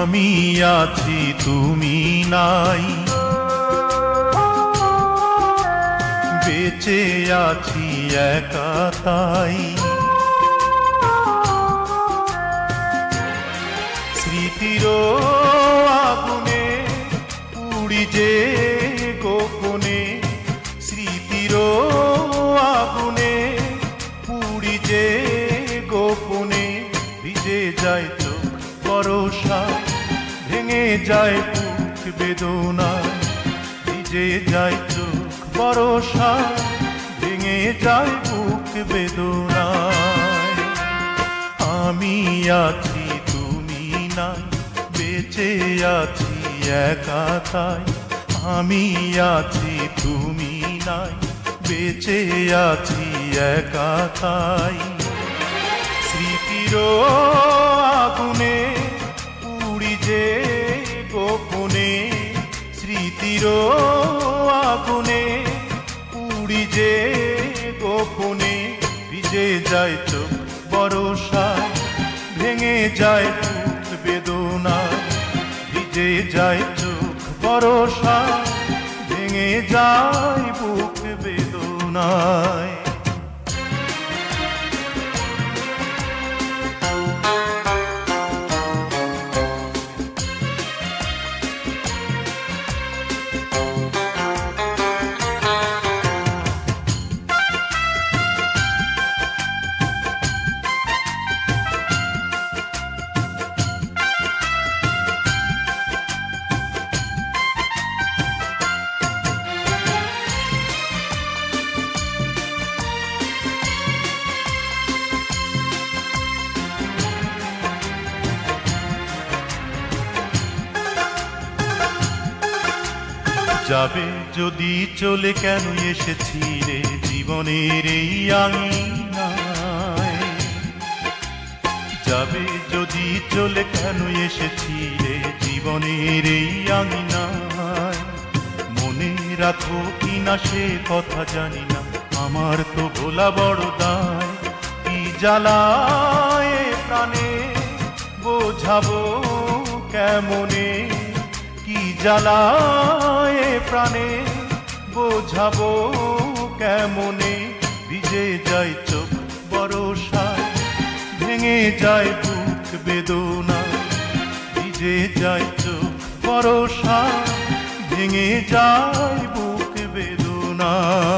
আমি আছি, তুমি নাই। বেঁচে আছি একা তাই। স্মৃতির আগুনে, পুড়ি যে গোপনে, স্মৃতির আগুনে, পুড়ি যে গোপনে, ভিজে যায় বরসা ভেঙে যায় বুক বেদনা, ভিজে যায় চোখ বরসা ভেঙে যায় বুক বেদনায় আমি আছি, তুমি নাই, বেঁচে আছি, একা তাই। আমি আছি, তুমি নাই, বেঁচে আছি, একা তাই। স্মৃতির স্মৃতির আগুনে উড়ি যে গোপনে ভিজে যায় চোখ বরসা ভেঙে যায় বুক বেদনা, ভিজে যায় চোখ বরসা ভেঙে যায় বুক বেদনায়। যাবে যদি চলে কেন এসেছি রে জীবনের এই আঙিনায়? যাবে যদি চলে কেন এসেছি রে জীবনের এই আঙিনায়? মনে রাখো কি না সে কথা জানি না, আমার তো ভোলা বড় দায়। কি জ্বালায় প্রাণে, বোঝাবো কেমনে? কি জ্বালায় প্রাণে? বোঝাবো কেমনে? ভিজে যায় চোখ বরসা ভেঙে যায় বুক বেদনা। ভিজে যায় চোখ বরসা ভেঙে যায় বুক বেদনায়